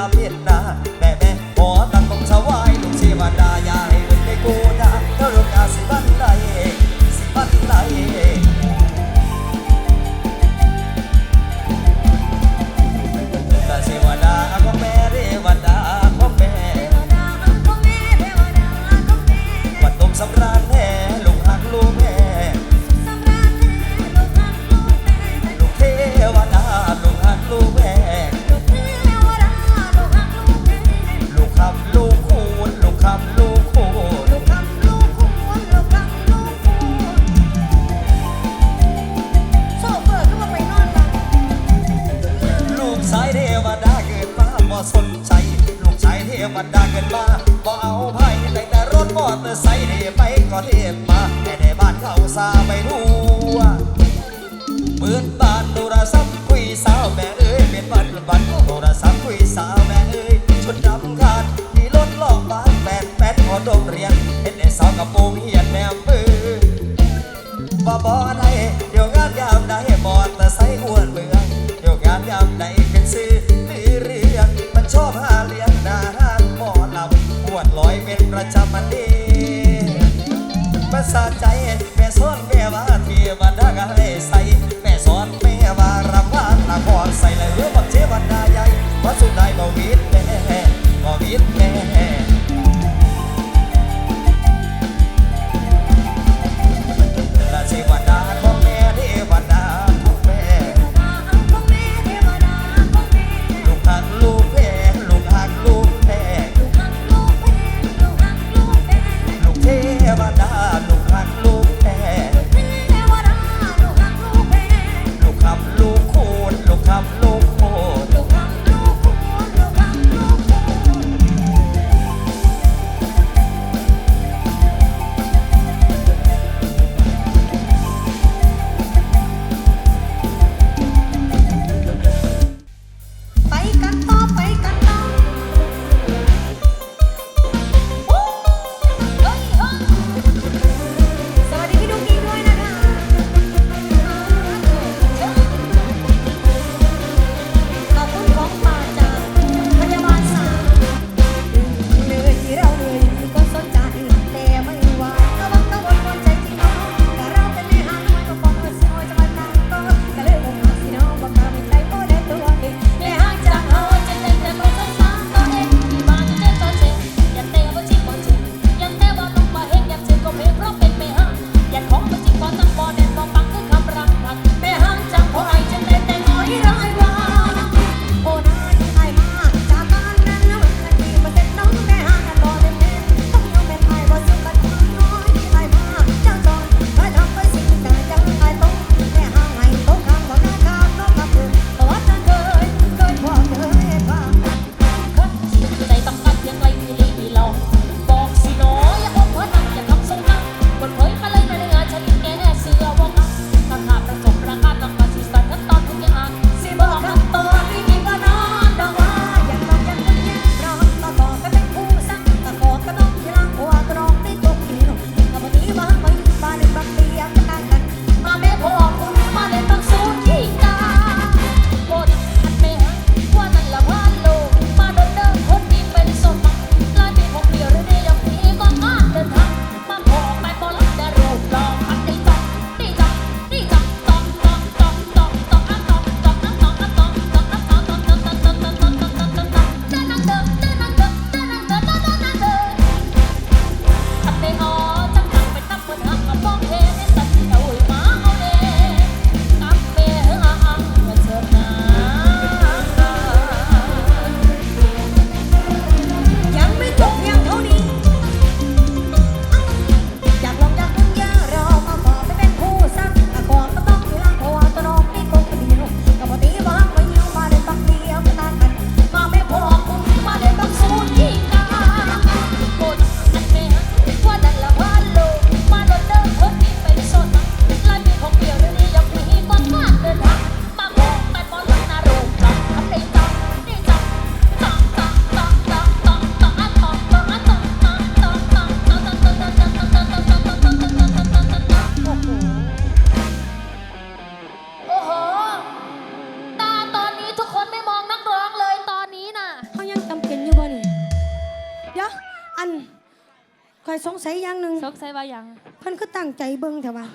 I'm in. วมื่นบานโทรศัพท์คุยสาวแม่เอ้ยเป็นบัตรบัตรโทรศัพท์คุยสาวแม่เอ้ยชุดดำขาดมีรถลอกบ้านแปดแปดพอตกเรียนเห็นไอ้สาวกระโปรงเหียนแนมมือบ่บ่ได้ บิ่งเถอะว่า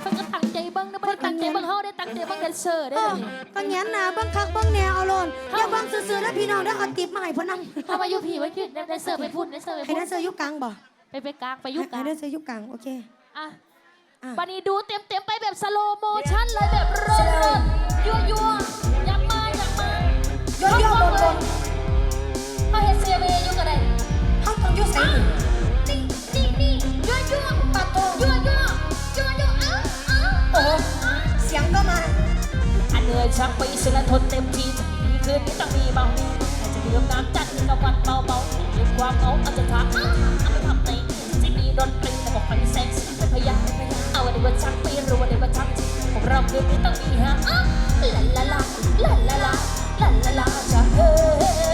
เพิ่นก็ตั้งใจเบิ่งนะเพิ่นตั้งใจเบิ่งเฮาได้ตั้งใจเบิ่งแดนเซอร์ได้ตั้งนี่ยก็แง้มนะาเบิ่งคักเบิ่งแนวเอาโลนอย่าเบิ่งซื่อๆแล้วพี่น้องเด้อเอาติบมาให้พิ่นนำเอามาอยู่พี่ไว้คิดแดนเซอร์ไปพูดแดนเซอร์ไปให้พูดแนเซอร์อยุ่กลางบ่ไปไปกลางไปยุ่กลางให้แดนเซอร์อยุ่กลางโอเคอะวัดนี้ดูเต็มๆไปแบบสโลโมชั่นเลยแบบเริ่มๆยั่วๆอยากมาอยากมาโยนโยนบนๆเฮาเฮ็ดเซเวอยู่ก็ได้เฮาต้องอยู่ไสนี่นี่นี่ยั่วๆ โห เสียงก็มา อันเนยชักปีสุรทนเต็มทีจะมีคืนนี้ต้องมีเบาแต่จะดื่มน้ำจัดกับวันเบาเบาดื่มความเอาอาจจะถามอ้าวเอาไปทำในจะมีดนตรีแต่บอกไปเซ็กซ์เป็นพยานเอาในวันชักปีรู้ในวันชักของเราคืนนี้ต้องมีฮะอ้าลาลาลาลาลาลาลาลาจะเฮ้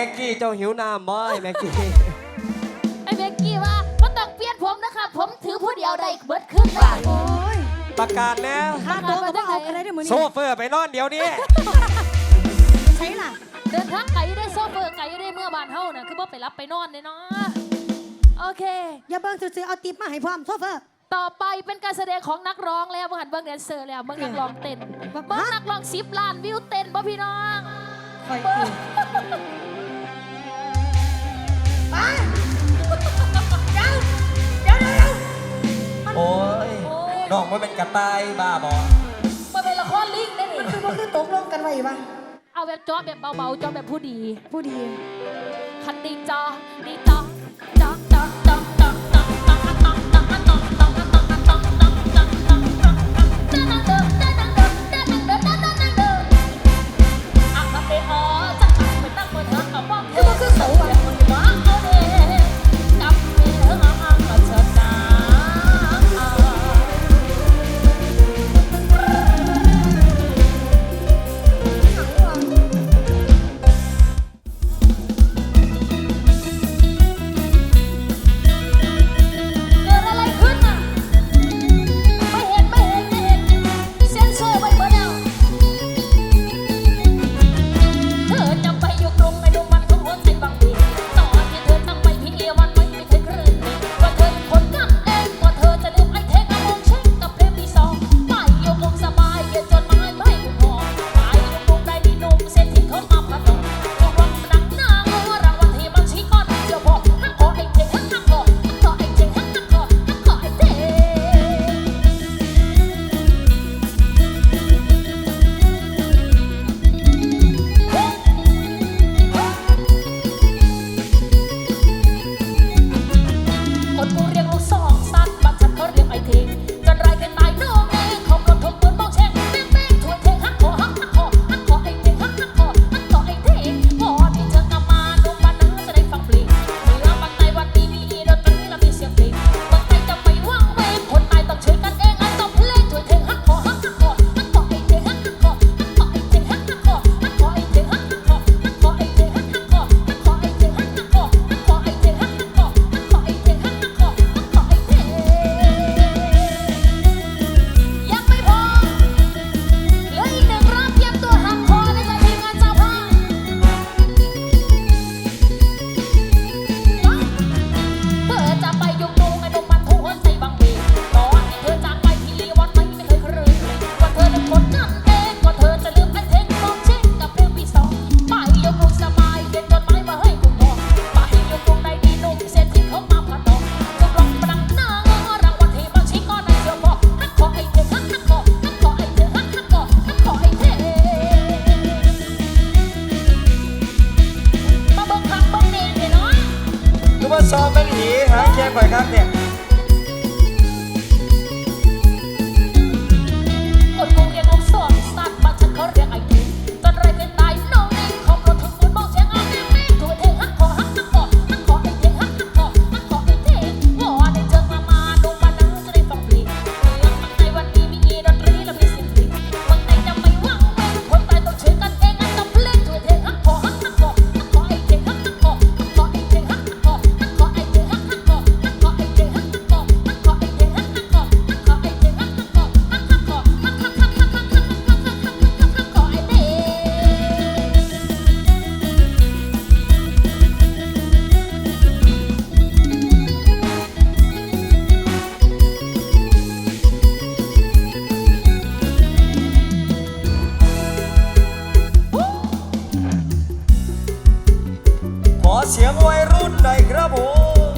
แม็กกี้เจ้าหิวน้ำไหมแม็กกี้ไอ้ม็กกี้ว่าก็ต้องเปลี่ยนผมนะคะ ผมถือผู้เดียวได้เบิดขึ้นเลยโอ้ประกาศแล้ว ค่าตัวก็เอากันเลด้อมือโซนี้เฟอร์ไปนอนเดี๋ยวนี้ใช่ล่ะเดินทางไก่ได้โซเฟอร์ไกลยู่ได้เมื่อบานเท่าน่ะคือบ่ไปรับไปนอนเลยเนาะโอเค อย่าเบิ่งซื้อเอาติปมาให้พร้อมโซเฟอร์ ต่อไปเป็นการแสดงของนักร้องแล้วบ่หันเบิ่งแดนเซอร์แล้วเบิ่งนักร้องเต้นเบิ่งนักร้องสิปลานวิวเต้นบ่พี่น้องเบิ่ง โอ้ยน้องว่าเป็นกระต่ายบ้าบอมันเป็นละครลิงได้นี่มันคือมันคือตกลงกันไว้ปะเอาแบบจอแบบเบาๆจอแบบผู้ดี ผู้ดีคันดีจอดีจอ เสียงวัยรุ่นหน่อยครับผม